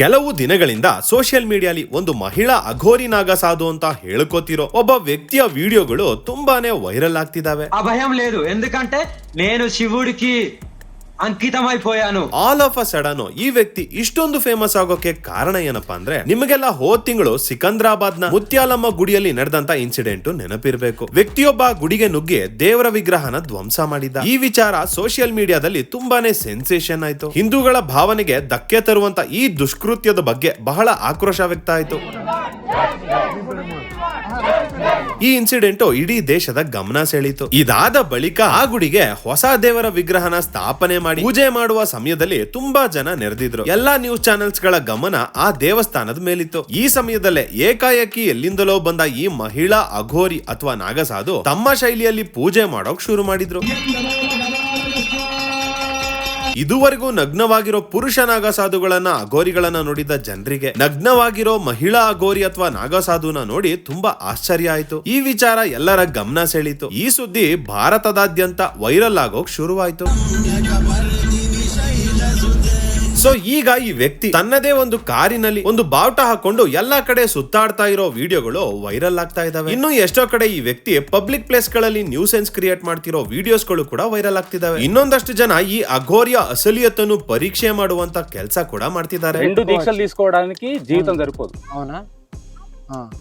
ಕೆಲವು ದಿನಗಳಿಂದ ಸೋಷಿಯಲ್ ಮೀಡಿಯಾಲಿ ಒಂದು ಮಹಿಳಾ ಅಘೋರಿ ನಾಗ ಸಾಧು ಅಂತ ಹೇಳ್ಕೋತಿರೋ ಒಬ್ಬ ವ್ಯಕ್ತಿಯ ವಿಡಿಯೋಗಳು ತುಂಬಾನೇ ವೈರಲ್ ಆಗ್ತಿದಾವೆ ఆ భయం లేదు ఎందుకంటే నేను శివుడికి ಅಂಕಿತಮೈಪೋಯಾನು ಆಲ್ ಆಫ್ ಅ ಸಡನ್ ಈ ವ್ಯಕ್ತಿ ಇಷ್ಟೊಂದು ಫೇಮಸ್ ಆಗೋಕೆ ಕಾರಣ ಏನಪ್ಪಾ ಅಂದ್ರೆ ನಿಮಗೆಲ್ಲ ಹೋದ್ ತಿಂಗಳು ಸಿಕಂದ್ರಾಬಾದ್ನ ಮುತ್ಯಾಲಮ್ಮ ಗುಡಿಯಲ್ಲಿ ನಡೆದಂತ ಇನ್ಸಿಡೆಂಟ್ ನೆನಪಿರ್ಬೇಕು. ವ್ಯಕ್ತಿಯೊಬ್ಬ ಗುಡಿಗೆ ನುಗ್ಗಿ ದೇವರ ವಿಗ್ರಹನ ಧ್ವಂಸ ಮಾಡಿದ್ದ ಈ ವಿಚಾರ ಸೋಷಿಯಲ್ ಮೀಡಿಯಾದಲ್ಲಿ ತುಂಬಾನೇ ಸೆನ್ಸೇಷನ್ ಆಯ್ತು. ಹಿಂದೂಗಳ ಭಾವನೆಗೆ ಧಕ್ಕೆ ತರುವಂತ ಈ ದುಷ್ಕೃತ್ಯದ ಬಗ್ಗೆ ಬಹಳ ಆಕ್ರೋಶ ವ್ಯಕ್ತ ಆಯ್ತು. ಈ ಇನ್ಸಿಡೆಂಟ್ ಇಡೀ ದೇಶದ ಗಮನ ಸೆಳೀತು. ಇದಾದ ಬಳಿಕ ಆ ಗುಡಿಗೆ ಹೊಸ ದೇವರ ವಿಗ್ರಹನ ಸ್ಥಾಪನೆ ಮಾಡಿ ಪೂಜೆ ಮಾಡುವ ಸಮಯದಲ್ಲಿ ತುಂಬಾ ಜನ ನೆರೆದಿದ್ರು. ಎಲ್ಲಾ ನ್ಯೂಸ್ ಚಾನೆಲ್ಸ್ಗಳ ಗಮನ ಆ ದೇವಸ್ಥಾನದ ಮೇಲಿತ್ತು. ಈ ಸಮಯದಲ್ಲೇ ಏಕಾಏಕಿ ಎಲ್ಲಿಂದಲೋ ಬಂದ ಈ ಮಹಿಳಾ ಅಘೋರಿ ಅಥವಾ ನಾಗಸಾಧು ತಮ್ಮ ಶೈಲಿಯಲ್ಲಿ ಪೂಜೆ ಮಾಡೋಕ್ ಶುರು ಮಾಡಿದ್ರು. ಇದುವರೆಗೂ ನಗ್ನವಾಗಿರೋ ಪುರುಷ ನಾಗಸಾಧುಗಳನ್ನ, ಅಘೋರಿಗಳನ್ನ ನೋಡಿದ ಜನರಿಗೆ, ನಗ್ನವಾಗಿರೋ ಮಹಿಳಾ ಅಘೋರಿ ಅಥವಾ ನಾಗಸಾಧುನ ನೋಡಿ ತುಂಬಾ ಆಶ್ಚರ್ಯ ಆಯ್ತು. ಈ ವಿಚಾರ ಎಲ್ಲರ ಗಮನ ಸೆಳೀತು. ಈ ಸುದ್ದಿ ಭಾರತದಾದ್ಯಂತ ವೈರಲ್ ಆಗೋಕ್ ಶುರುವಾಯ್ತು. ಸೊ ಈಗ ಈ ವ್ಯಕ್ತಿ ತನ್ನದೇ ಒಂದು ಕಾರಿನಲ್ಲಿ ಒಂದು ಬಾವುಟ ಹಾಕೊಂಡು ಎಲ್ಲಾ ಕಡೆ ಸುತ್ತಾಡ್ತಾ ಇರೋ ವಿಡಿಯೋಗಳು ವೈರಲ್ ಆಗ್ತಾ ಇದಾವೆ ಇನ್ನು ಎಷ್ಟೋ ಕಡೆ ಈ ವ್ಯಕ್ತಿ ಪಬ್ಲಿಕ್ ಪ್ಲೇಸ್ ಗಳಲ್ಲಿ ನ್ಯೂಸೆನ್ಸ್ ಕ್ರಿಯೇಟ್ ಮಾಡ್ತಿರೋ ವಿಡಿಯೋಸ್ ಗಳು ಕೂಡ ವೈರಲ್ ಆಗ್ತಿದಾವೆ ಇನ್ನೊಂದಷ್ಟು ಜನ ఈ అఘోర్య అసలియతను పరీక్ష ಮಾಡುವಂತ ಕೆಲಸ ಕೂಡ ಮಾಡ್ತಿದ್ದಾರೆ రెండు దీక్షలు తీసుకోవడానికి జీవితం సరిపోదు అవునా ఆ.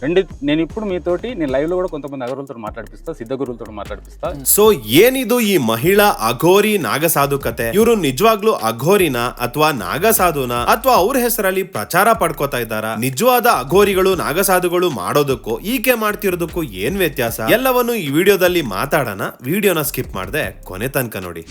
రెండు నేను ఇప్పుడు మీతోటి నేను లైవ్ లో కూడా కొంతమంది అగరులతో మాట్లాడిపిస్తా సిద్ధ గురువులతో మాట్లాడిపిస్తా ಸೊ ಏನಿದು ಈ ಮಹಿಳಾ ಅಘೋರಿ ನಾಗಸಾಧು ಕತೆ ಇವರು ನಿಜವಾಗ್ಲೂ ಅಘೋರಿನ ಅಥವಾ ನಾಗಸಾಧುನ ಅಥವಾ ಅವ್ರ ಹೆಸರಲ್ಲಿ ಪ್ರಚಾರ ಪಡ್ಕೋತಾ ಇದ್ದಾರ ನಿಜವಾದ ಅಘೋರಿಗಳು ನಾಗಸಾಧುಗಳು ಮಾಡೋದಕ್ಕೂ ಈಕೆ ಮಾಡ್ತಿರೋದಕ್ಕೂ ಏನ್ ವ್ಯತ್ಯಾಸ ಎಲ್ಲವನ್ನು ಈ ವಿಡಿಯೋದಲ್ಲಿ ಮಾತಾಡೋಣ ವಿಡಿಯೋನ ಸ್ಕಿಪ್ ಮಾಡದೆ ಕೊನೆ ತನಕ ನೋಡಿ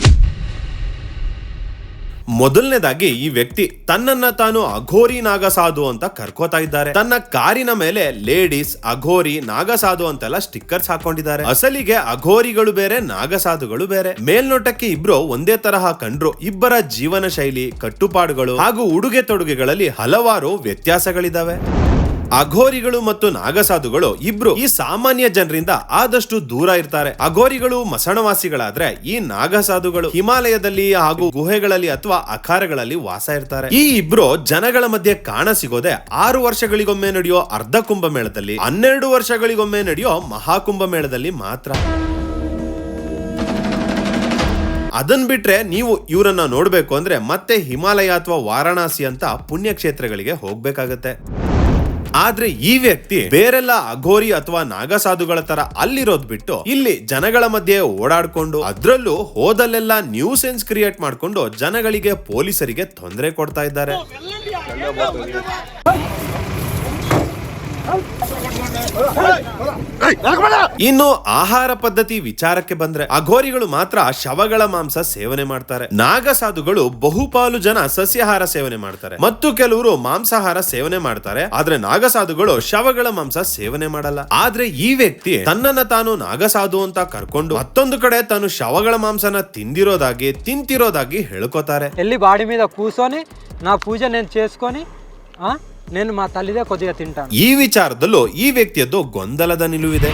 ಮೊದಲನೇದಾಗಿ ಈ ವ್ಯಕ್ತಿ ತನ್ನನ್ನ ತಾನು ಅಘೋರಿ ನಾಗಸಾಧು ಅಂತ ಕರ್ಕೋತಾ ಇದ್ದಾರೆ. ತನ್ನ ಕಾರಿನ ಮೇಲೆ ಲೇಡೀಸ್, ಅಘೋರಿ, ನಾಗಸಾಧು ಅಂತೆಲ್ಲ ಸ್ಟಿಕ್ಕರ್ಸ್ ಹಾಕೊಂಡಿದ್ದಾರೆ. ಅಸಲಿಗೆ ಅಘೋರಿಗಳು ಬೇರೆ, ನಾಗಸಾಧುಗಳು ಬೇರೆ. ಮೇಲ್ನೋಟಕ್ಕೆ ಇಬ್ರು ಒಂದೇ ತರಹ ಕಂಡ್ರು. ಇಬ್ಬರ ಜೀವನ ಶೈಲಿ ಕಟ್ಟುಪಾಡುಗಳು ಹಾಗೂ ಉಡುಗೆ ತೊಡುಗೆಗಳಲ್ಲಿ ಹಲವಾರು ವ್ಯತ್ಯಾಸಗಳಿದಾವೆ. ಅಘೋರಿಗಳು ಮತ್ತು ನಾಗಸಾಧುಗಳು ಇಬ್ರು ಈ ಸಾಮಾನ್ಯ ಜನರಿಂದ ಆದಷ್ಟು ದೂರ ಇರ್ತಾರೆ. ಅಘೋರಿಗಳು ಮಸಣವಾಸಿಗಳಾದ್ರೆ ಈ ನಾಗಸಾಧುಗಳು ಹಿಮಾಲಯದಲ್ಲಿ ಹಾಗೂ ಗುಹೆಗಳಲ್ಲಿ ಅಥವಾ ಅಖಾರಗಳಲ್ಲಿ ವಾಸ ಇರ್ತಾರೆ. ಈ ಇಬ್ರು ಜನಗಳ ಮಧ್ಯೆ ಕಾಣ ಸಿಗೋದೆ ಆರು ವರ್ಷಗಳಿಗೊಮ್ಮೆ ನಡೆಯೋ ಅರ್ಧ ಕುಂಭಮೇಳದಲ್ಲಿ, ಹನ್ನೆರಡು ವರ್ಷಗಳಿಗೊಮ್ಮೆ ನಡೆಯೋ ಮಹಾಕುಂಭ ಮೇಳದಲ್ಲಿ ಮಾತ್ರ. ಅದನ್ ಬಿಟ್ರೆ ನೀವು ಇವರನ್ನ ನೋಡ್ಬೇಕು ಅಂದ್ರೆ ಮತ್ತೆ ಹಿಮಾಲಯ ಅಥವಾ ವಾರಣಾಸಿ ಅಂತ ಪುಣ್ಯಕ್ಷೇತ್ರಗಳಿಗೆ ಹೋಗ್ಬೇಕಾಗತ್ತೆ. ಆದ್ರೆ ಈ ವ್ಯಕ್ತಿ ಬೇರೆಲ್ಲ ಅಘೋರಿ ಅಥವಾ ನಾಗಸಾಧುಗಳ ತರ ಅಲ್ಲಿರೋದ್ ಬಿಟ್ಟು ಇಲ್ಲಿ ಜನಗಳ ಮಧ್ಯೆ ಓಡಾಡ್ಕೊಂಡು ಅದ್ರಲ್ಲೂ ಹೋದಲ್ಲೆಲ್ಲ ನ್ಯೂಸೆನ್ಸ್ ಕ್ರಿಯೇಟ್ ಮಾಡ್ಕೊಂಡು ಜನಗಳಿಗೆ ಪೊಲೀಸರಿಗೆ ತೊಂದರೆ ಕೊಡ್ತಾ ಇದ್ದಾರೆ. ಇನ್ನು ಆಹಾರ ಪದ್ಧತಿ ವಿಚಾರಕ್ಕೆ ಬಂದ್ರೆ ಅಘೋರಿಗಳು ಮಾತ್ರ ಶವಗಳ ಮಾಂಸ ಸೇವನೆ ಮಾಡ್ತಾರೆ ನಾಗಸಾಧುಗಳು ಬಹುಪಾಲು ಜನ ಸಸ್ಯಾಹಾರ ಸೇವನೆ ಮಾಡ್ತಾರೆ ಮತ್ತು ಕೆಲವರು ಮಾಂಸಾಹಾರ ಸೇವನೆ ಮಾಡ್ತಾರೆ ಆದ್ರೆ ನಾಗಸಾಧುಗಳು ಶವಗಳ ಮಾಂಸ ಸೇವನೆ ಮಾಡಲ್ಲ ಆದ್ರೆ ಈ ವ್ಯಕ್ತಿ ತನ್ನನ್ನ ತಾನು ನಾಗಸಾಧು ಅಂತ ಕರ್ಕೊಂಡು ಮತ್ತೊಂದು ಕಡೆ ತಾನು ಶವಗಳ ಮಾಂಸನ ತಿಂದಿರೋದಾಗಿ ತಿಂತಿರೋದಾಗಿ ಹೇಳ್ಕೋತಾರೆ వెళ్ళి బాడీ మీద కూర్చొని నా పూజ నేను చేసుకొని ఆ, నేను మా తల్లిదే కొద్దిగా తింటాను ಈ ವಿಚಾರದಲ್ಲೂ ಈ ವ್ಯಕ್ತಿಯದ್ದು ಗೊಂದಲದ ನಿಲುವಿದೆ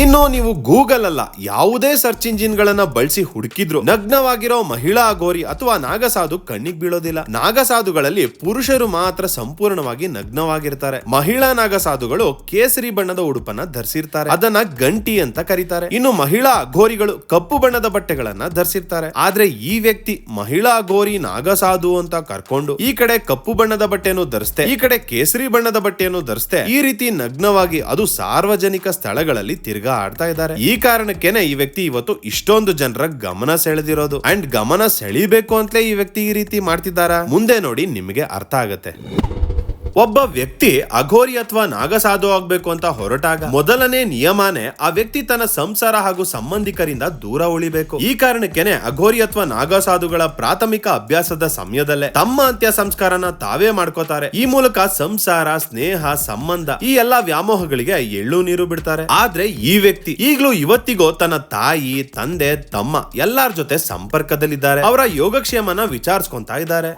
ಇನ್ನು ನೀವು ಗೂಗಲ್ ಅಲ್ಲ, ಯಾವುದೇ ಸರ್ಚ್ ಇಂಜಿನ್ ಗಳನ್ನ ಬಳಸಿ ಹುಡುಕಿದ್ರು ನಗ್ನವಾಗಿರೋ ಮಹಿಳಾ ಗೋರಿ ಅಥವಾ ನಾಗಸಾಧು ಕಣ್ಣಿಗೆ ಬೀಳೋದಿಲ್ಲ. ನಾಗಸಾಧುಗಳಲ್ಲಿ ಪುರುಷರು ಮಾತ್ರ ಸಂಪೂರ್ಣವಾಗಿ ನಗ್ನವಾಗಿರ್ತಾರೆ. ಮಹಿಳಾ ನಾಗಸಾಧುಗಳು ಕೇಸರಿ ಬಣ್ಣದ ಉಡುಪನ್ನ ಧರಿಸಿರ್ತಾರೆ. ಅದನ್ನ ಗಂಟಿ ಅಂತ ಕರೀತಾರೆ. ಇನ್ನು ಮಹಿಳಾ ಅಘೋರಿಗಳು ಕಪ್ಪು ಬಣ್ಣದ ಬಟ್ಟೆಗಳನ್ನ ಧರಿಸಿರ್ತಾರೆ. ಆದ್ರೆ ಈ ವ್ಯಕ್ತಿ ಮಹಿಳಾ ಅಘೋರಿ ನಾಗಸಾಧು ಅಂತ ಕರ್ಕೊಂಡು ಈ ಕಡೆ ಕಪ್ಪು ಬಣ್ಣದ ಬಟ್ಟೆಯನ್ನು ಧರಿಸ್ತೆ, ಈ ಕಡೆ ಕೇಸರಿ ಬಣ್ಣದ ಬಟ್ಟೆಯನ್ನು ಧರಿಸ್ತೆ, ಈ ರೀತಿ ನಗ್ನವಾಗಿ ಅದು ಸಾರ್ವಜನಿಕ ಸ್ಥಳಗಳಲ್ಲಿ ತಿರ್ಗಾ ಆಡ್ತಾ ಇದ್ದಾರೆ. ಈ ಕಾರಣಕ್ಕೇನೆ ಈ ವ್ಯಕ್ತಿ ಇವತ್ತು ಇಷ್ಟೊಂದು ಜನರ ಗಮನ ಸೆಳೆದಿರೋದು. ಅಂಡ್ ಗಮನ ಸೆಳಿಬೇಕು ಅಂತಲೇ ಈ ವ್ಯಕ್ತಿ ಈ ರೀತಿ ಮಾಡ್ತಿದ್ದಾರಾ? ಮುಂದೆ ನೋಡಿ ನಿಮಗೆ ಅರ್ಥ ಆಗತ್ತೆ. ಒಬ್ಬ ವ್ಯಕ್ತಿ ಅಘೋರಿ ಅಥವಾ ನಾಗಸಾಧು ಆಗ್ಬೇಕು ಅಂತ ಹೊರಟಾಗ ಮೊದಲನೇ ನಿಯಮನೇ ಆ ವ್ಯಕ್ತಿ ತನ್ನ ಸಂಸಾರ ಹಾಗೂ ಸಂಬಂಧಿಕರಿಂದ ದೂರ ಉಳಿಬೇಕು. ಈ ಕಾರಣಕ್ಕೆನೆ ಅಘೋರಿ ಅಥವಾ ನಾಗಸಾಧುಗಳ ಪ್ರಾಥಮಿಕ ಅಭ್ಯಾಸದ ಸಮಯದಲ್ಲೇ ತಮ್ಮ ಅಂತ್ಯ ಸಂಸ್ಕಾರನ ತಾವೇ ಮಾಡ್ಕೋತಾರೆ. ಈ ಮೂಲಕ ಸಂಸಾರ ಸ್ನೇಹ ಸಂಬಂಧ ಈ ಎಲ್ಲಾ ವ್ಯಾಮೋಹಗಳಿಗೆ ಎಳ್ಳು ನೀರು ಬಿಡ್ತಾರೆ. ಆದ್ರೆ ಈ ವ್ಯಕ್ತಿ ಈಗಲೂ ಇವತ್ತಿಗೂ ತನ್ನ ತಾಯಿ ತಂದೆ ತಮ್ಮ ಎಲ್ಲಾರ ಜೊತೆ ಸಂಪರ್ಕದಲ್ಲಿದ್ದಾರೆ. ಅವರ ಯೋಗಕ್ಷೇಮನ ವಿಚಾರಿಸ್ಕೊಂತ ಇದ್ದಾರೆ.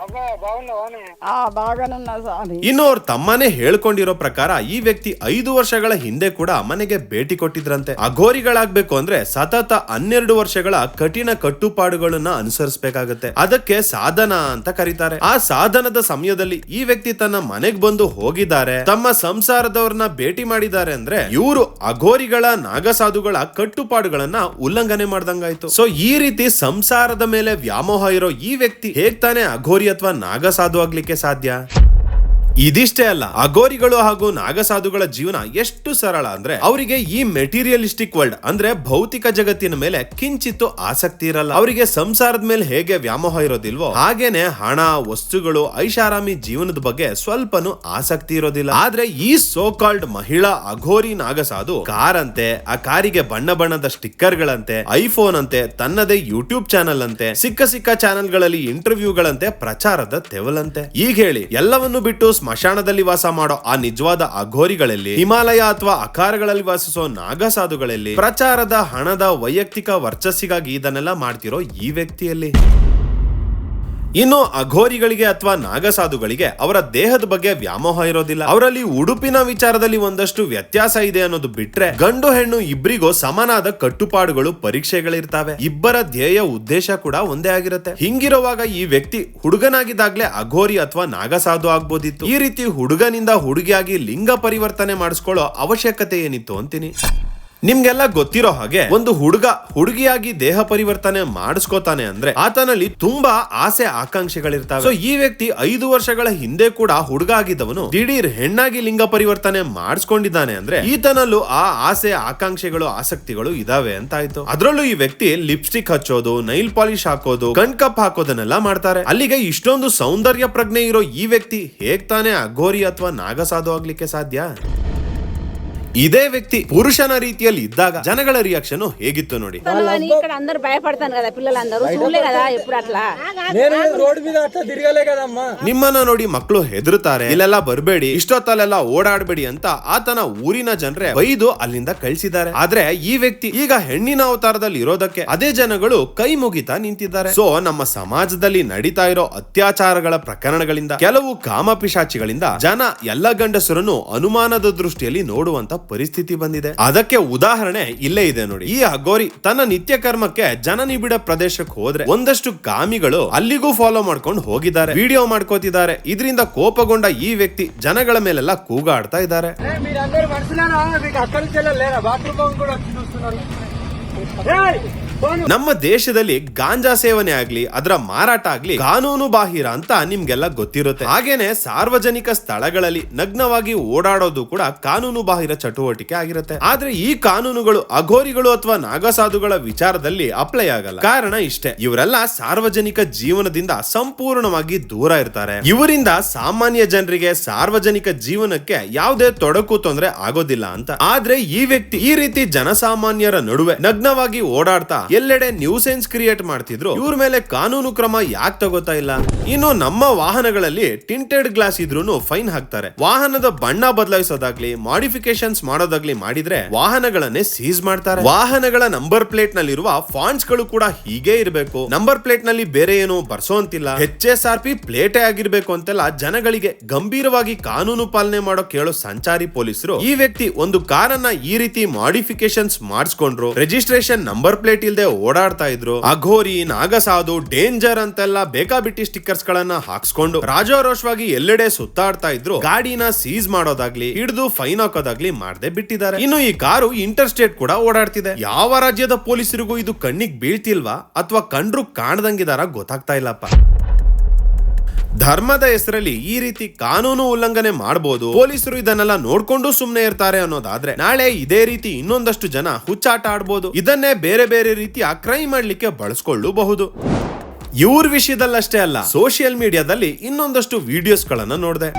ಇನ್ನು ಅವ್ರ ತಮ್ಮನೇ ಹೇಳ್ಕೊಂಡಿರೋ ಪ್ರಕಾರ ಈ ವ್ಯಕ್ತಿ ಐದು ವರ್ಷಗಳ ಹಿಂದೆ ಕೂಡ ಮನೆಗೆ ಭೇಟಿ ಕೊಟ್ಟಿದ್ರಂತೆ. ಅಘೋರಿಗಳಾಗ್ಬೇಕು ಅಂದ್ರೆ ಸತತ ಹನ್ನೆರಡು ವರ್ಷಗಳ ಕಠಿಣ ಕಟ್ಟುಪಾಡುಗಳನ್ನ ಅನುಸರಿಸಬೇಕಾಗತ್ತೆ. ಅದಕ್ಕೆ ಸಾಧನ ಅಂತ ಕರೀತಾರೆ. ಆ ಸಾಧನದ ಸಮಯದಲ್ಲಿ ಈ ವ್ಯಕ್ತಿ ತನ್ನ ಮನೆಗ್ ಬಂದು ಹೋಗಿದ್ದಾರೆ. ತಮ್ಮ ಸಂಸಾರದವ್ರನ್ನ ಭೇಟಿ ಮಾಡಿದ್ದಾರೆ ಅಂದ್ರೆ ಇವರು ಅಘೋರಿಗಳ ನಾಗಸಾಧುಗಳ ಕಟ್ಟುಪಾಡುಗಳನ್ನ ಉಲ್ಲಂಘನೆ ಮಾಡ್ದಂಗಾಯ್ತು. ಸೊ ಈ ರೀತಿ ಸಂಸಾರದ ಮೇಲೆ ವ್ಯಾಮೋಹ ಇರೋ ಈ ವ್ಯಕ್ತಿ ಹೇಗ್ ತಾನೇ ಅಘೋರಿ ಅಥವಾ ನಾಗಸಾಧು ಆಗ್ಲಿಕ್ಕೆ ಸಾಧ್ಯ? ಇದಿಷ್ಟೇ ಅಲ್ಲ ಅಗೋರಿಗಳು ಹಾಗೂ ನಾಗಸಾಧುಗಳ ಜೀವನ ಎಷ್ಟು ಸರಳ ಅಂದ್ರೆ ಅವರಿಗೆ ಈ ಮೆಟೀರಿಯಲಿಸ್ಟಿಕ್ ವರ್ಲ್ಡ್ ಅಂದ್ರೆ ಭೌತಿಕ ಜಗತ್ತಿನ ಮೇಲೆ ಕಿಂಚಿತ್ತು ಆಸಕ್ತಿ ಇರಲ್ಲ. ಅವರಿಗೆ ಸಂಸಾರದ ಮೇಲೆ ಹೇಗೆ ವ್ಯಾಮೋಹ ಇರೋದಿಲ್ವೋ ಹಾಗೇನೆ ಹಣ, ವಸ್ತುಗಳು, ಐಷಾರಾಮಿ ಜೀವನದ ಬಗ್ಗೆ ಸ್ವಲ್ಪನೂ ಆಸಕ್ತಿ ಇರೋದಿಲ್ಲ. ಆದ್ರೆ ಈ ಸೋ ಕಾಲ್ಡ್ ಮಹಿಳಾ, ಅಘೋರಿ, ನಾಗಸಾಧು ಕಾರ್ ಅಂತೆ ಆ ಕಾರಿಗೆ ಬಣ್ಣ ಬಣ್ಣದ ಸ್ಟಿಕ್ಕರ್ ಗಳಂತೆ ಐಫೋನ್ ಅಂತೆ, ತನ್ನದೇ ಯೂಟ್ಯೂಬ್ ಚಾನಲ್ ಅಂತೆ, ಸಿಕ್ಕ ಸಿಕ್ಕ ಚಾನೆಲ್ಗಳಲ್ಲಿ ಇಂಟರ್ವ್ಯೂಗಳಂತೆ ಪ್ರಚಾರದ ತೆವಲಂತೆ. ಈಗ ಹೇಳಿ, ಎಲ್ಲವನ್ನು ಬಿಟ್ಟು ಸ್ಮಶಾನದಲ್ಲಿ ವಾಸ ಮಾಡೋ ಆ ನಿಜವಾದ ಅಘೋರಿಗಳಲ್ಲಿ, ಹಿಮಾಲಯ ಅಥವಾ ಅಕಾರಗಳಲ್ಲಿ ವಾಸಿಸೋ ನಾಗಸಾಧುಗಳಲ್ಲಿ, ಪ್ರಚಾರದ ಹಣದ ವೈಯಕ್ತಿಕ ವರ್ಚಸ್ಸಿಗಾಗಿ ಇದನ್ನೆಲ್ಲ ಮಾಡ್ತಿರೋ ಈ ವ್ಯಕ್ತಿಯಲ್ಲಿ. ಇನ್ನು ಅಘೋರಿಗಳಿಗೆ ಅಥವಾ ನಾಗಸಾಧುಗಳಿಗೆ ಅವರ ದೇಹದ ಬಗ್ಗೆ ವ್ಯಾಮೋಹ ಇರೋದಿಲ್ಲ. ಅವರಲ್ಲಿ ಉಡುಪಿನ ವಿಚಾರದಲ್ಲಿ ಒಂದಷ್ಟು ವ್ಯತ್ಯಾಸ ಇದೆ ಅನ್ನೋದು ಬಿಟ್ರೆ ಗಂಡು ಹೆಣ್ಣು ಇಬ್ಬರಿಗೂ ಸಮನಾದ ಕಟ್ಟುಪಾಡುಗಳು, ಪರೀಕ್ಷೆಗಳಿರ್ತಾವೆ. ಇಬ್ಬರ ಧ್ಯೇಯ ಉದ್ದೇಶ ಕೂಡ ಒಂದೇ ಆಗಿರುತ್ತೆ. ಹಿಂಗಿರುವಾಗ ಈ ವ್ಯಕ್ತಿ ಹುಡುಗನಾಗಿದ್ದಾಗ್ಲೇ ಅಘೋರಿ ಅಥವಾ ನಾಗಸಾಧು ಆಗ್ಬೋದಿತ್ತು. ಈ ರೀತಿ ಹುಡುಗನಿಂದ ಹುಡುಗಿಯಾಗಿ ಲಿಂಗ ಪರಿವರ್ತನೆ ಮಾಡಿಸ್ಕೊಳ್ಳೋ ಅವಶ್ಯಕತೆ ಏನಿತ್ತು ಅಂತೀನಿ. ನಿಮ್ಗೆಲ್ಲ ಗೊತ್ತಿರೋ ಹಾಗೆ ಒಂದು ಹುಡುಗ ಹುಡುಗಿಯಾಗಿ ದೇಹ ಪರಿವರ್ತನೆ ಮಾಡಿಸ್ಕೋತಾನೆ ಅಂದ್ರೆ ಆತನಲ್ಲಿ ತುಂಬಾ ಆಸೆ ಆಕಾಂಕ್ಷೆಗಳಿರ್ತಾವೆ. ಸೊ ಈ ವ್ಯಕ್ತಿ ಐದು ವರ್ಷಗಳ ಹಿಂದೆ ಕೂಡ ಹುಡುಗ ಆಗಿದ್ದವನು ದಿಢೀರ್ ಹೆಣ್ಣಾಗಿ ಲಿಂಗ ಪರಿವರ್ತನೆ ಮಾಡಿಸ್ಕೊಂಡಿದ್ದಾನೆ ಅಂದ್ರೆ ಈತನಲ್ಲೂ ಆ ಆಸೆ ಆಕಾಂಕ್ಷೆಗಳು ಆಸಕ್ತಿಗಳು ಇದಾವೆ ಅಂತ ಆಯ್ತು ಅದ್ರಲ್ಲೂ ಈ ವ್ಯಕ್ತಿ ಲಿಪ್ಸ್ಟಿಕ್ ಹಚ್ಚೋದು ನೈಲ್ ಪಾಲಿಶ್ ಹಾಕೋದು ಕಣ್ಕಪ್ ಹಾಕೋದನ್ನೆಲ್ಲ ಮಾಡ್ತಾರೆ. ಅಲ್ಲಿಗೆ ಇಷ್ಟೊಂದು ಸೌಂದರ್ಯ ಪ್ರಜ್ಞೆ ಇರೋ ಈ ವ್ಯಕ್ತಿ ಹೇಗ್ ತಾನೇ ಅಘೋರಿ ಅಥವಾ ನಾಗಸಾಧು ಆಗ್ಲಿಕ್ಕೆ ಸಾಧ್ಯ? ಇದೇ వ్యక్తి పురుషన ರೀತಿಯಲ್ಲಿ ఇద్దాక జనగల రియాక్షన్ ಹೇಗಿತ್ತು ನೋಡಿ అని ఇక్కడ అందరు భయపడతాను కదా పిల్లలందరూ చూడలే కదా ఎప్పుడు అట్లా నేను రోడ్డు మీద అట్లా తిరగలే కదమ్మా ನಿಮ್ಮನ್ನ ನೋಡಿ ಮಕ್ಕಳು ಹೆದರುತ್ತಾರೆ ಇಲ್ಲೆಲ್ಲ ಬರಬೇಡಿ ಇಷ್ಟೊತ್ತಲ್ಲೆಲ್ಲ ಓಡಾಡಬೇಡಿ ಅಂತ ಆತನ ಊರಿನ ಜನರೇ ಬೈದು ಅಲ್ಲಿಂದ ಕಳಿಸಿದ್ದಾರೆ ಆದ್ರೆ ಈ ವ್ಯಕ್ತಿ ಈಗ ಹೆಣ್ಣಿನ ಅವತಾರದಲ್ಲಿ ಇರೋದಕ್ಕೆ ಅದೇ ಜನಗಳು ಕೈ ಮುಗಿತಾ ನಿಂತಿದ್ದಾರೆ ಸೊ ನಮ್ಮ ಸಮಾಜದಲ್ಲಿ ನಡೀತಾ ಇರೋ ಅತ್ಯಾಚಾರಗಳ ಪ್ರಕರಣಗಳಿಂದ ಕೆಲವು ಕಾಮಪಿಶಾಚಿಗಳಿಂದ ಜನ ಎಲ್ಲ ಗಂಡಸರನ್ನು ಅನುಮಾನದ ದೃಷ್ಟಿಯಲ್ಲಿ ನೋಡುವಂತ ಪರಿಸ್ಥಿತಿ ಬಂದಿದೆ. ಅದಕ್ಕೆ ಉದಾಹರಣೆ ಇಲ್ಲೇ ಇದೆ ನೋಡಿ. ಈ ಅಗೋರಿ ತನ್ನ ನಿತ್ಯ ಕರ್ಮಕ್ಕೆ ಜನ ನಿಬಿಡ ಪ್ರದೇಶಕ್ಕೆ ಹೋದ್ರೆ ಒಂದಷ್ಟು ಕಾಮಿಗಳು ಅಲ್ಲಿಗೂ ಫಾಲೋ ಮಾಡ್ಕೊಂಡು ಹೋಗಿದ್ದಾರೆ. ವಿಡಿಯೋ ಮಾಡ್ಕೋತಿದ್ದಾರೆ. ಇದರಿಂದ ಕೋಪಗೊಂಡ ಈ ವ್ಯಕ್ತಿ ಜನಗಳ ಮೇಲೆಲ್ಲ ಕೂಗಾಡ್ತಾ ಇದ್ದಾರೆ. ಬಾತ್ರೂಮ್ ನಮ್ಮ ದೇಶದಲ್ಲಿ ಗಾಂಜಾ ಸೇವನೆ ಆಗ್ಲಿ, ಅದರ ಮಾರಾಟ ಆಗ್ಲಿ ಕಾನೂನು ಬಾಹಿರ ಅಂತ ನಿಮ್ಗೆಲ್ಲ ಗೊತ್ತಿರುತ್ತೆ. ಹಾಗೇನೆ ಸಾರ್ವಜನಿಕ ಸ್ಥಳಗಳಲ್ಲಿ ನಗ್ನವಾಗಿ ಓಡಾಡೋದು ಕೂಡ ಕಾನೂನು ಬಾಹಿರ ಚಟುವಟಿಕೆ ಆಗಿರುತ್ತೆ. ಆದ್ರೆ ಈ ಕಾನೂನುಗಳು ಅಘೋರಿಗಳು ಅಥವಾ ನಾಗಸಾಧುಗಳ ವಿಚಾರದಲ್ಲಿ ಅಪ್ಲೈ ಆಗಲ್ಲ. ಕಾರಣ ಇಷ್ಟೇ, ಇವರೆಲ್ಲ ಸಾರ್ವಜನಿಕ ಜೀವನದಿಂದ ಸಂಪೂರ್ಣವಾಗಿ ದೂರ ಇರ್ತಾರೆ. ಇವರಿಂದ ಸಾಮಾನ್ಯ ಜನರಿಗೆ ಸಾರ್ವಜನಿಕ ಜೀವನಕ್ಕೆ ಯಾವುದೇ ತೊಡಕು ತೊಂದರೆ ಆಗೋದಿಲ್ಲ ಅಂತ. ಆದ್ರೆ ಈ ವ್ಯಕ್ತಿ ಈ ರೀತಿ ಜನಸಾಮಾನ್ಯರ ನಡುವೆ ನಗ್ನವಾಗಿ ಓಡಾಡ್ತಾ ಎಲ್ಲೆಡೆ ನ್ಯೂಸೆನ್ಸ್ ಕ್ರಿಯೇಟ್ ಮಾಡ್ತಿದ್ರು. ಇವ್ರ ಮೇಲೆ ಕಾನೂನು ಕ್ರಮ ಯಾಕೆ ತಗೋತಾ ಇಲ್ಲ? ಇನ್ನು ನಮ್ಮ ವಾಹನಗಳಲ್ಲಿ ಟಿಂಟೆಡ್ ಗ್ಲಾಸ್ ಇದ್ರೂನು ಫೈನ್ ಹಾಕ್ತಾರೆ. ವಾಹನದ ಬಣ್ಣ ಬದಲಾಯಿಸೋದಾಗ್ಲಿ ಮಾಡಿಫಿಕೇಶನ್ಸ್ ಮಾಡೋದಾಗ್ಲಿ ಮಾಡಿದ್ರೆ ವಾಹನಗಳನ್ನೇ ಸೀಸ್ ಮಾಡ್ತಾರೆ. ವಾಹನಗಳ ನಂಬರ್ ಪ್ಲೇಟ್ ನಲ್ಲಿರುವ ಫಾಂಟ್ಸ್ಗಳು ಕೂಡ ಹೀಗೆ ಇರಬೇಕು. ನಂಬರ್ ಪ್ಲೇಟ್ನಲ್ಲಿ ಬೇರೆ ಏನು ಬರ್ಸೋಂತಿಲ್ಲ ಎಚ್ ಎಸ್ ಆರ್ ಪಿ ಪ್ಲೇಟೇ ಆಗಿರ್ಬೇಕು ಅಂತೆಲ್ಲ ಜನಗಳಿಗೆ ಗಂಭೀರವಾಗಿ ಕಾನೂನು ಪಾಲನೆ ಮಾಡೋ ಕೇಳೋ ಸಂಚಾರಿ ಪೊಲೀಸರು ಈ ವ್ಯಕ್ತಿ ಒಂದು ಕಾರನ್ನ ಈ ರೀತಿ ಮಾಡಿಫಿಕೇಶನ್ಸ್ ಮಾಡಿಸ್ಕೊಂಡ್ರು. ರಿಜಿಸ್ಟ್ರೇಷನ್ ನಂಬರ್ ಪ್ಲೇಟ್ ಇಲ್ದೆ ಓಡಾಡ್ತಾ ಇದ್ರು. ಅಘೋರಿ, ನಾಗಸಾಧು, ಡೇಂಜರ್ ಅಂತೆಲ್ಲ ಬೇಕಾಬಿಟ್ಟಿ ಸ್ಟಿಕ್ಕರ್ಸ್ ಗಳನ್ನ ಹಾಕ್ಸ್ಕೊಂಡು ರಾಜಾರೋಷವಾಗಿ ಎಲ್ಲೆಡೆ ಸುತ್ತಾಡ್ತಾ ಇದ್ರು. ಗಾಡಿನ ಸೀಸ್ ಮಾಡೋದಾಗ್ಲಿ, ಹಿಡಿದು ಫೈನ್ ಹಾಕೋದಾಗ್ಲಿ ಮಾಡದೆ ಬಿಟ್ಟಿದ್ದಾರೆ. ಇನ್ನು ಈ ಕಾರು ಇಂಟರ್ ಸ್ಟೇಟ್ ಕೂಡ ಓಡಾಡ್ತಿದೆ. ಯಾವ ರಾಜ್ಯದ ಪೊಲೀಸರಿಗೂ ಇದು ಕಣ್ಣಿಗೆ ಬೀಳ್ತಿಲ್ವಾ? ಅಥವಾ ಕಂಡ್ರು ಕಾಣ್ದಂಗಿದಾರ ಗೊತ್ತಾಗ್ತಾ ಇಲ್ಲಪ್ಪ. ಧರ್ಮದ ಹೆಸರಲ್ಲಿ ಈ ರೀತಿ ಕಾನೂನು ಉಲ್ಲಂಘನೆ ಮಾಡಬಹುದು ಪೊಲೀಸರು ಇದನ್ನೆಲ್ಲ ನೋಡ್ಕೊಂಡು ಸುಮ್ನೆ ಇರ್ತಾರೆ ಅನ್ನೋದಾದ್ರೆ ನಾಳೆ ಇದೇ ರೀತಿ ಇನ್ನೊಂದಷ್ಟು ಜನ ಹುಚ್ಚಾಟ ಆಡ್ಬೋದು. ಇದನ್ನೇ ಬೇರೆ ಬೇರೆ ರೀತಿಯ ಕ್ರೈಮ್ ಮಾಡ್ಲಿಕ್ಕೆ ಬಳಸ್ಕೊಳ್ಳಬಹುದು. ಇವ್ರ ವಿಷಯದಲ್ಲಷ್ಟೇ ಅಲ್ಲ, ಸೋಷಿಯಲ್ ಮೀಡಿಯಾದಲ್ಲಿ ಇನ್ನೊಂದಷ್ಟು ವಿಡಿಯೋಸ್ ಗಳನ್ನ ನೋಡಿದೆ.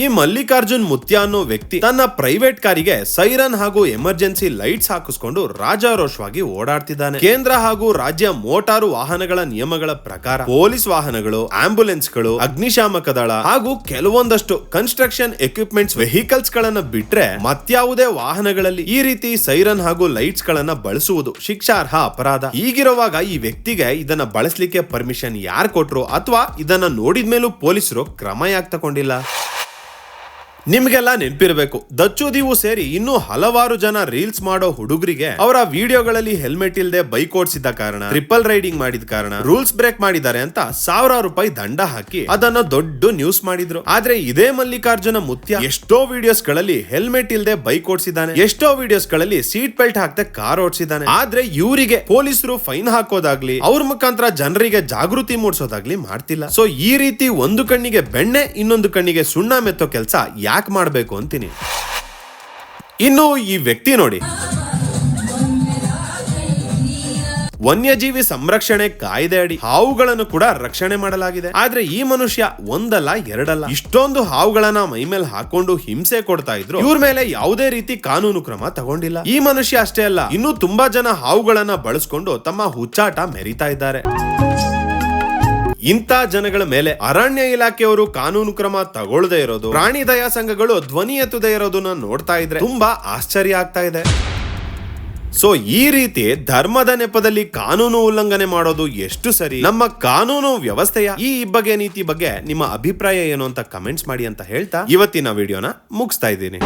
ಈ ಮಲ್ಲಿಕಾರ್ಜುನ್ ಮುತ್ಯ ಅನ್ನೋ ವ್ಯಕ್ತಿ ತನ್ನ ಪ್ರೈವೇಟ್ ಕಾರಿಗೆ ಸೈರನ್ ಹಾಗೂ ಎಮರ್ಜೆನ್ಸಿ ಲೈಟ್ಸ್ ಹಾಕಿಸ್ಕೊಂಡು ರಾಜಾರೋಷವಾಗಿ ಓಡಾಡ್ತಿದ್ದಾನೆ. ಕೇಂದ್ರ ಹಾಗೂ ರಾಜ್ಯ ಮೋಟಾರು ವಾಹನಗಳ ನಿಯಮಗಳ ಪ್ರಕಾರ ಪೊಲೀಸ್ ವಾಹನಗಳು ಆಂಬ್ಯುಲೆನ್ಸ್ಗಳು ಅಗ್ನಿಶಾಮಕ ದಳ ಹಾಗೂ ಕೆಲವೊಂದಷ್ಟು ಕನ್ಸ್ಟ್ರಕ್ಷನ್ ಎಕ್ವಿಪ್ಮೆಂಟ್ಸ್ ವೆಹಿಕಲ್ಸ್ ಗಳನ್ನ ಬಿಟ್ರೆ ಮತ್ಯಾವುದೇ ವಾಹನಗಳಲ್ಲಿ ಈ ರೀತಿ ಸೈರನ್ ಹಾಗೂ ಲೈಟ್ಸ್ ಗಳನ್ನ ಬಳಸುವುದು ಶಿಕ್ಷಾರ್ಹ ಅಪರಾಧ. ಈಗಿರುವಾಗ ಈ ವ್ಯಕ್ತಿಗೆ ಇದನ್ನ ಬಳಸಲಿಕ್ಕೆ ಪರ್ಮಿಷನ್ ಯಾರು ಕೊಟ್ರು ಅಥವಾ ಇದನ್ನ ನೋಡಿದ್ಮೇಲೂ ಪೊಲೀಸರು ಕ್ರಮ ಯಾಕೆ ತಗೊಂಡಿಲ್ಲ? ನಿಮ್ಗೆಲ್ಲ ನೆನ್ಪಿರ್ಬೇಕು. ದಚ್ಚು ದೀವು ಸೇರಿ ಇನ್ನೂ ಹಲವಾರು ಜನ ರೀಲ್ಸ್ ಮಾಡೋ ಹುಡುಗರಿಗೆ ಅವರ ವಿಡಿಯೋಗಳಲ್ಲಿ ಹೆಲ್ಮೆಟ್ ಇಲ್ಲದೆ ಬೈಕ್ ಓಡಿಸಿದ ಕಾರಣ, ಟ್ರಿಪಲ್ ರೈಡಿಂಗ್ ಮಾಡಿದ ಕಾರಣ, ರೂಲ್ಸ್ ಬ್ರೇಕ್ ಮಾಡಿದ್ದಾರೆ ಅಂತ ಸಾವಿರಾರು ರೂಪಾಯಿ ದಂಡ ಹಾಕಿ ಅದನ್ನ ದೊಡ್ಡ ನ್ಯೂಸ್ ಮಾಡಿದ್ರು. ಆದ್ರೆ ಇದೇ ಮಲ್ಲಿಕಾರ್ಜುನ ಮುತ್ಯ ಎಷ್ಟೋ ವಿಡಿಯೋಸ್ಗಳಲ್ಲಿ ಹೆಲ್ಮೆಟ್ ಇಲ್ಲದೆ ಬೈಕ್ ಓಡಿಸಿದ್ದಾನೆ, ಎಷ್ಟೋ ವಿಡಿಯೋಸ್ಗಳಲ್ಲಿ ಸೀಟ್ ಬೆಲ್ಟ್ ಹಾಕ್ದೆ ಕಾರ್ ಓಡಿಸಿದ್ದಾನೆ. ಆದ್ರೆ ಇವರಿಗೆ ಪೊಲೀಸರು ಫೈನ್ ಹಾಕೋದಾಗ್ಲಿ, ಅವ್ರ ಮುಖಾಂತರ ಜನರಿಗೆ ಜಾಗೃತಿ ಮೂಡಿಸೋದಾಗ್ಲಿ ಮಾಡ್ತಿಲ್ಲ. ಸೊ ಈ ರೀತಿ ಒಂದು ಕಣ್ಣಿಗೆ ಬೆಣ್ಣೆ, ಇನ್ನೊಂದು ಕಣ್ಣಿಗೆ ಸುಣ್ಣ ಮೆತ್ತೋ ಕೆಲಸ ಯಾಕೆ ಮಾಡಬೇಕು ಅಂತೀನಿ? ಇನ್ನು ಈ ವ್ಯಕ್ತಿ ನೋಡಿ. ವನ್ಯಜೀವಿ ಸಂರಕ್ಷಣೆ ಕಾಯ್ದೆ ಅಡಿ ಹಾವುಗಳನ್ನು ಕೂಡ ರಕ್ಷಣೆ ಮಾಡಲಾಗಿದೆ. ಆದ್ರೆ ಈ ಮನುಷ್ಯ ಒಂದಲ್ಲ, ಎರಡಲ್ಲ. ಇಷ್ಟೊಂದು ಹಾವುಗಳನ್ನ ಮೈ ಮೇಲೆ ಹಾಕೊಂಡು ಹಿಂಸೆ ಕೊಡ್ತಾ ಇದ್ರು. ಇವ್ರ ಮೇಲೆ ಯಾವುದೇ ರೀತಿ ಕಾನೂನು ಕ್ರಮ ತಗೊಂಡಿಲ್ಲ. ಈ ಮನುಷ್ಯ ಅಷ್ಟೇ ಅಲ್ಲ, ಇನ್ನು ತುಂಬಾ ಜನ ಹಾವುಗಳನ್ನ ಬಳಸ್ಕೊಂಡು ತಮ್ಮ ಹುಚ್ಚಾಟ ಮೆರಿತಾ ಇದ್ದಾರೆ. ಇಂಥ ಜನಗಳ ಮೇಲೆ ಅರಣ್ಯ ಇಲಾಖೆಯವರು ಕಾನೂನು ಕ್ರಮ ತಗೊಳ್ಳದೆ ಇರೋದು, ಪ್ರಾಣಿ ದಯಾ ಸಂಘಗಳು ಧ್ವನಿ ಎತ್ತದೇ ಇರೋದನ್ನ ನೋಡ್ತಾ ಇದ್ರೆ ತುಂಬಾ ಆಶ್ಚರ್ಯ ಆಗ್ತಾ ಇದೆ. ಸೊ ಈ ರೀತಿ ಧರ್ಮದ ನೆಪದಲ್ಲಿ ಕಾನೂನು ಉಲ್ಲಂಘನೆ ಮಾಡೋದು ಎಷ್ಟು ಸರಿ? ನಮ್ಮ ಕಾನೂನು ವ್ಯವಸ್ಥೆಯ ಈ ಇಬ್ಬಗೆ ನೀತಿ ಬಗ್ಗೆ ನಿಮ್ಮ ಅಭಿಪ್ರಾಯ ಏನು ಅಂತ ಕಮೆಂಟ್ಸ್ ಮಾಡಿ ಅಂತ ಹೇಳ್ತಾ ಇವತ್ತಿನ ವಿಡಿಯೋನ ಮುಗಿಸ್ತಾ ಇದ್ದೀನಿ!